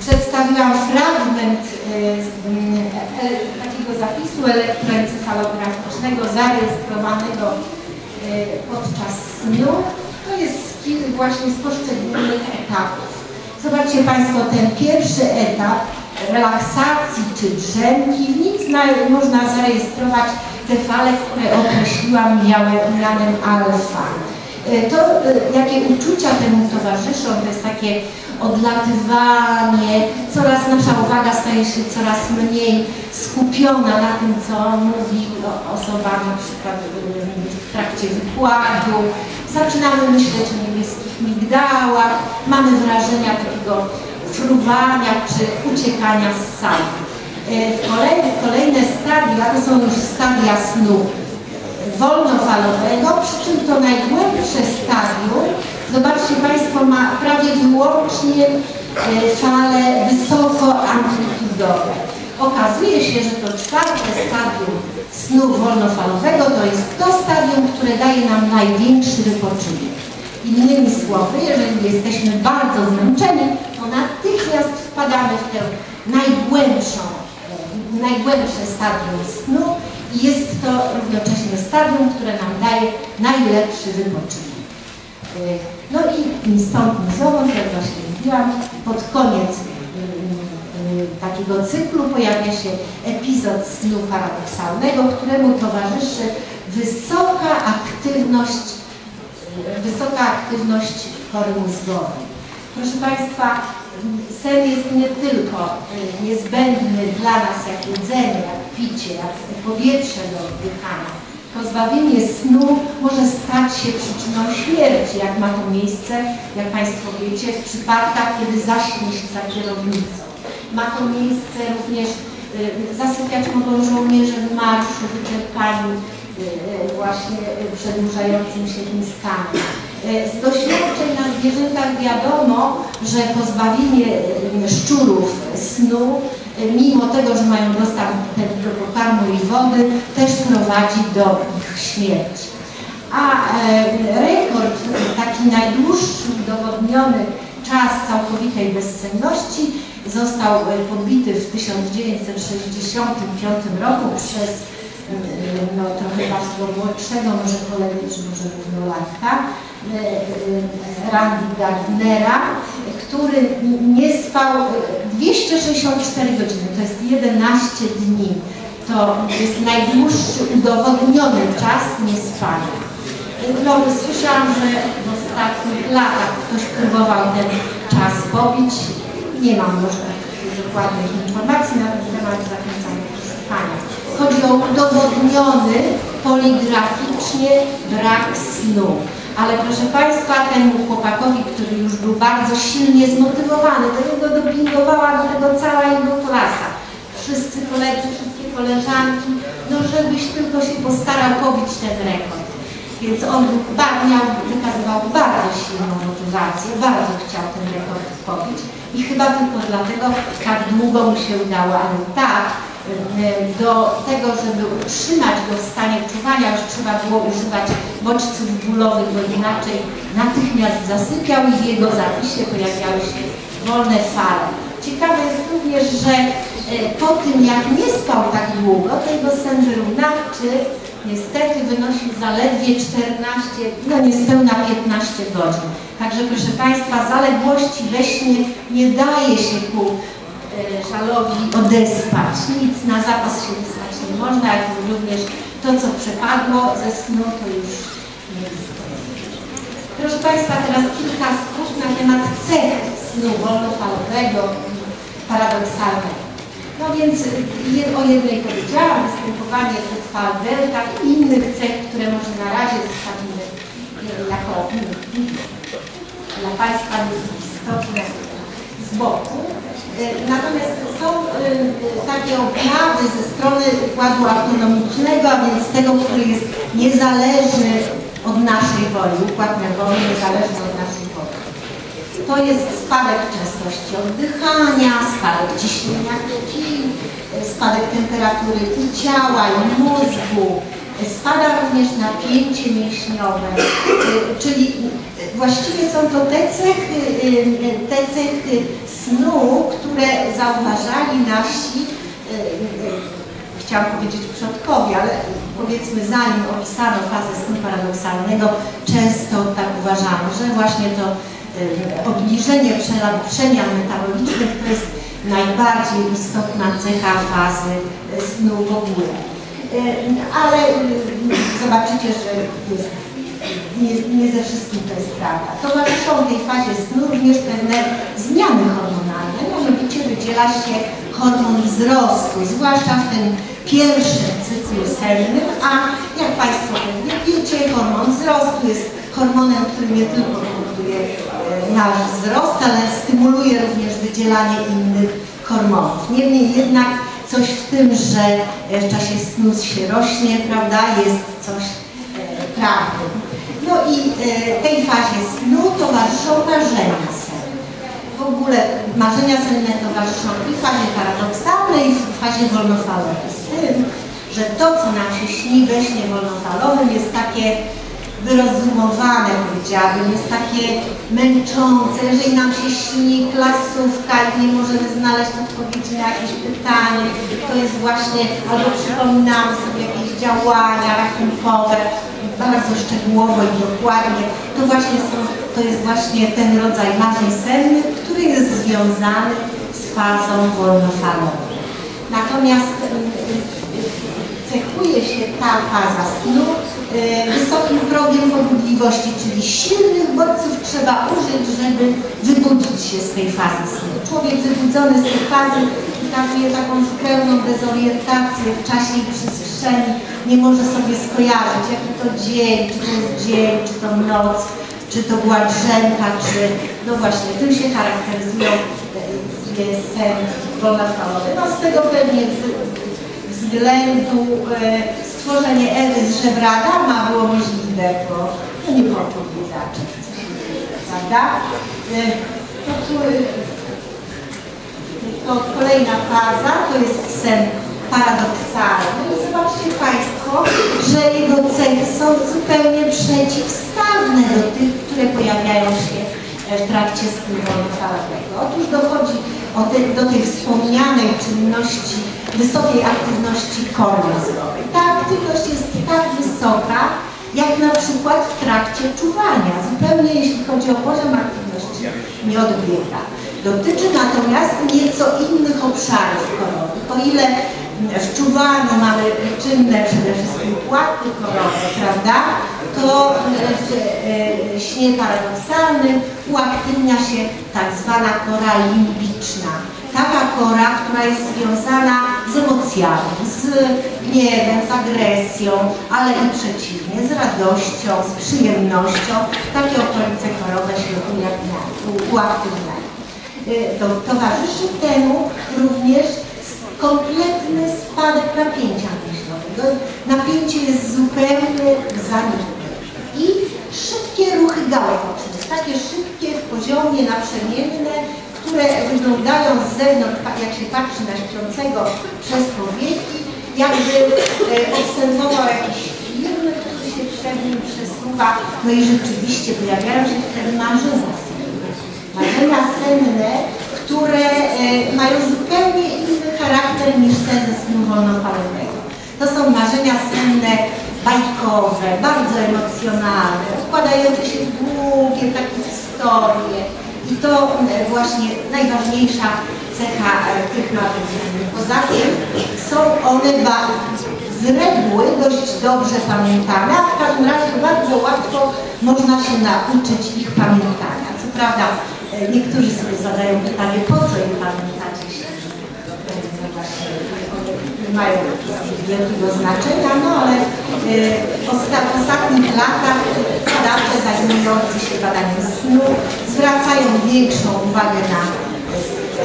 przedstawiłam fragment takiego zapisu elektroencefalograficznego zarejestrowanego podczas snu. To jest właśnie z poszczególnych etapów. Zobaczcie Państwo, ten pierwszy etap relaksacji czy drzemki, w nim można zarejestrować te fale, które określiłam mianem alfa. To, jakie uczucia temu towarzyszą, to jest takie odlatywanie, coraz nasza uwaga staje się coraz mniej skupiona na tym, co mówi osoba na przykład w trakcie wykładu. Zaczynamy myśleć o niebieskich migdałach, mamy wrażenia takiego fruwania czy uciekania z sali. Kolejne, kolejne stadia to są już stadia snu wolnofalowego, przy czym to najgłębsze stadium, zobaczcie Państwo, ma prawie wyłącznie fale wysoko amplitudowe. Okazuje się, że to czwarte stadium snu wolnofalowego to jest to stadium, które daje nam największy wypoczynek. Innymi słowy, jeżeli jesteśmy bardzo zmęczeni, to natychmiast wpadamy w tę najgłębszą, najgłębsze stadium snu i jest to równocześnie stadium, które nam daje najlepszy wypoczynek. No i stąd zowąd, jak właśnie mówiłam, pod koniec takiego cyklu pojawia się epizod snu paradoksalnego, któremu towarzyszy wysoka aktywność, wysoka aktywność chory mózgowej. Proszę Państwa, sen jest nie tylko niezbędny dla nas jak jedzenie, jak picie, jak powietrze do oddychania. Pozbawienie snu może stać się przyczyną śmierci, jak ma to miejsce, jak Państwo wiecie, w przypadkach, kiedy zaśnie się za kierownicą. Ma to miejsce również, zasypiać mogą żołnierze w marszu, wyczerpani właśnie przedłużającym się tym stanem. Z doświadczeń na zwierzętach wiadomo, że pozbawienie szczurów snu, mimo tego, że mają dostęp do pokarmu i wody, też prowadzi do ich śmierci. A rekord, taki najdłuższy udowodniony czas całkowitej bezsenności został podbity w 1965 roku przez no, trochę bardzo młodszego, może kolegę, czy może równolatka, Randy Gardnera, który nie spał 264 godziny, to jest 11 dni. To jest najdłuższy udowodniony czas niespania. No, słyszałam, że w ostatnich latach ktoś próbował ten czas pobić. Nie mam może dokładnych informacji na ten temat, zachęcam do szukania. Chodzi o udowodniony poligraficznie brak snu. Ale proszę Państwa, temu chłopakowi, który już był bardzo silnie zmotywowany, do niego dopingowała do tego cała jego klasa. Wszyscy koledzy, wszystkie koleżanki, no żebyś tylko się postarał pobić ten rekord. Więc on miał, wykazywał bardzo silną motywację, bardzo chciał ten rekord pobić i chyba tylko dlatego tak długo mu się udało, ale tak, do tego, żeby utrzymać go w stanie czuwania, już trzeba było używać bodźców bólowych, bo inaczej natychmiast zasypiał i w jego zapisie pojawiały się wolne fale. Ciekawe jest również, że po tym jak nie spał tak długo, to jego sen wyrównawczy niestety wynosi zaledwie 14, no niespełna 15 godzin. Także proszę Państwa, zaległości we śnie nie daje się ku żalowi odespać. Nic na zapas się wysłać nie można, jak również to, co przepadło ze snu, to już nie istnieje. Proszę Państwa, teraz kilka słów na temat cech snu wolnofalowego, paradoksalnego. No więc o jednej powiedziałam, występowanie fal delta i innych cech, które może na razie zostawimy jako dla Państwa istotne z boku. Natomiast są takie oprawy ze strony układu autonomicznego, a więc tego, który jest niezależny od naszej woli, układ nerwowy niezależny od naszej woli. To jest spadek częstości oddychania, spadek ciśnienia krwi, spadek temperatury i ciała, i mózgu, Spada również napięcie mięśniowe, czyli właściwie są to te cechy, te cechy snu, które zauważali nasi, y, chciałam powiedzieć przodkowie, ale powiedzmy zanim opisano fazę snu paradoksalnego, często tak uważano, że właśnie to obniżenie przemian metabolicznych to jest najbardziej istotna cecha fazy snu w ogóle. Ale zobaczycie, że jest, nie, nie ze wszystkim to jest prawda. Towarzyszą tej fazie snu również pewne zmiany hormonalne, mianowicie wydziela się hormon wzrostu, zwłaszcza w tym pierwszym cyklu sennym, a jak Państwo pewnie wiecie, hormon wzrostu jest hormonem, który nie tylko powoduje e, nasz wzrost, ale stymuluje również wydzielanie innych hormonów. Niemniej jednak coś w tym, że w czasie snu się rośnie, prawda, jest coś e, prawdy. No i e, tej fazie snu towarzyszą marzenia senne. W ogóle marzenia senne towarzyszą i fazie paradoksalnej, i fazie wolnofalowej. Z tym, że to, co nam się śni we śnie wolnofalowym jest takie wyrozumowane, powiedziałabym, jest takie męczące, jeżeli nam się śni klasówka i nie możemy znaleźć odpowiedzi na jakieś pytanie, to jest właśnie, albo przypominamy sobie jakieś działania rachunkowe, bardzo szczegółowo i dokładnie, to właśnie są, to jest właśnie ten rodzaj marzeń sennych, który jest związany z fazą wolnofalową. Natomiast cechuje się ta faza snu e, wysokim progiem pobudliwości, czyli silnych bodźców trzeba użyć, żeby wybudzić się z tej fazy snu. Człowiek wybudzony z tej fazy wykazuje taką zupełną dezorientację w czasie i przestrzeni, nie może sobie skojarzyć, jaki to dzień, czy to jest dzień, czy to noc, czy to była drzemka, czy no właśnie, tym się charakteryzują e, sen wolnotrwalowy. No z tego pewnie względu e, stworzenie Ewy z żebra Adama było możliwe, bo no nie było biedaczek, prawda? E, to, to kolejna faza, to jest sen paradoksalny. Zobaczcie Państwo, że jego cechy są zupełnie przeciwstawne do tych, które pojawiają się w trakcie snu wolnofalowego. Otóż dochodzi do tej wspomnianej czynności wysokiej aktywności kory mózgowej. Ta aktywność jest tak wysoka, jak na przykład w trakcie czuwania. Zupełnie jeśli chodzi o poziom aktywności nie odbiega. Dotyczy natomiast nieco innych obszarów korowy. O ile w czuwaniu mamy czynne przede wszystkim płatki korowe, prawda, to w e, śnie paradoksalnym uaktywnia się tak zwana kora limbiczna taka kora, która jest związana z emocjami, z gniewem, z agresją, ale i przeciwnie, z radością, z przyjemnością. Takie okolice korowe się uaktywniają. Y, towarzyszy temu również kompletny spadek napięcia myślowego. Napięcie jest zupełnie zanikłe. I szybkie ruchy gałek takie szybkie w poziomie naprzemienne, które wyglądają z zewnątrz, jak się patrzy na śpiącego przez powieki, jakby e, obserwował jakiś film, który się przed nim przesuwa. No i rzeczywiście pojawiają się wtedy marzenia senne. Marzenia senne, które e, mają zupełnie inny charakter niż te ze snu wolnofalowego. To są marzenia senne bardzo emocjonalne, układające się w długie takie historie, i to e, właśnie najważniejsza cecha e, tych nawyków. Poza tym są one z reguły dość dobrze pamiętane, a w każdym razie bardzo łatwo można się nauczyć ich pamiętania. Co prawda e, niektórzy sobie zadają pytanie, po co je pamiętać, jeśli mają wielkiego znaczenia, no ale w ostatnich latach badacze zajmujący się badaniem snu zwracają większą uwagę na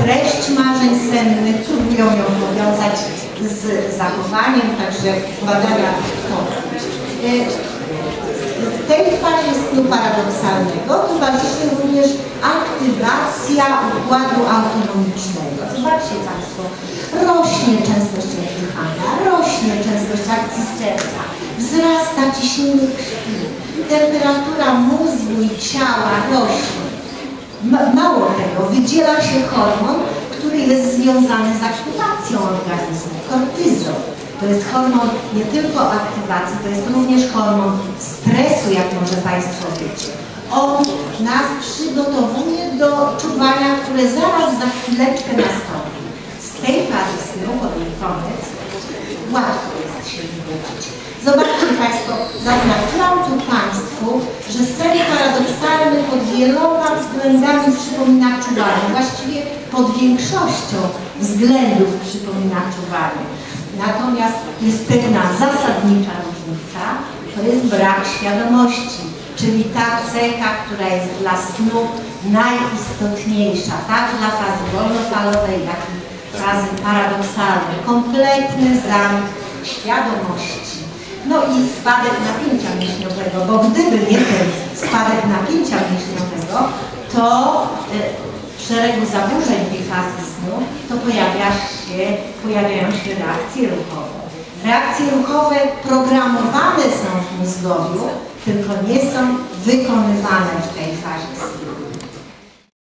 treść marzeń sennych, próbują ją powiązać z zachowaniem, także badania to. E, w tej fazie snu paradoksalnego towarzyszy również aktywacja układu autonomicznego. Zobaczcie Państwo, rośnie częstość oddychania, rośnie częstość akcji serca, wzrasta ciśnienie krwi, temperatura mózgu i ciała rośnie. Ma- Mało tego, wydziela się hormon, który jest związany z aktywacją organizmu, kortyzol. To jest hormon nie tylko aktywacji, to jest również hormon stresu, jak może Państwo wiecie. On nas przygotowuje do czuwania, które zaraz za chwileczkę nastąpi. Z tej fazy snu, pod jej koniec, łatwo jest się wybudzić. Zobaczcie Państwo, zaznaczyłam tu Państwu, że sen paradoksalny pod wieloma względami przypomina czuwanie. Właściwie pod większością względów przypomina czuwanie. Natomiast jest pewna zasadnicza różnica, to jest brak świadomości, czyli ta cecha, która jest dla snu najistotniejsza, tak dla fazy wolnofalowej, jak i fazy paradoksalnej. Kompletny zamk świadomości. No i spadek napięcia mięśniowego, bo gdyby nie ten spadek napięcia mięśniowego, to e, w szeregu zaburzeń tej fazy snu to pojawia się, pojawiają się reakcje ruchowe. Reakcje ruchowe programowane są w mózgowiu, tylko nie są wykonywane w tej fazie snu.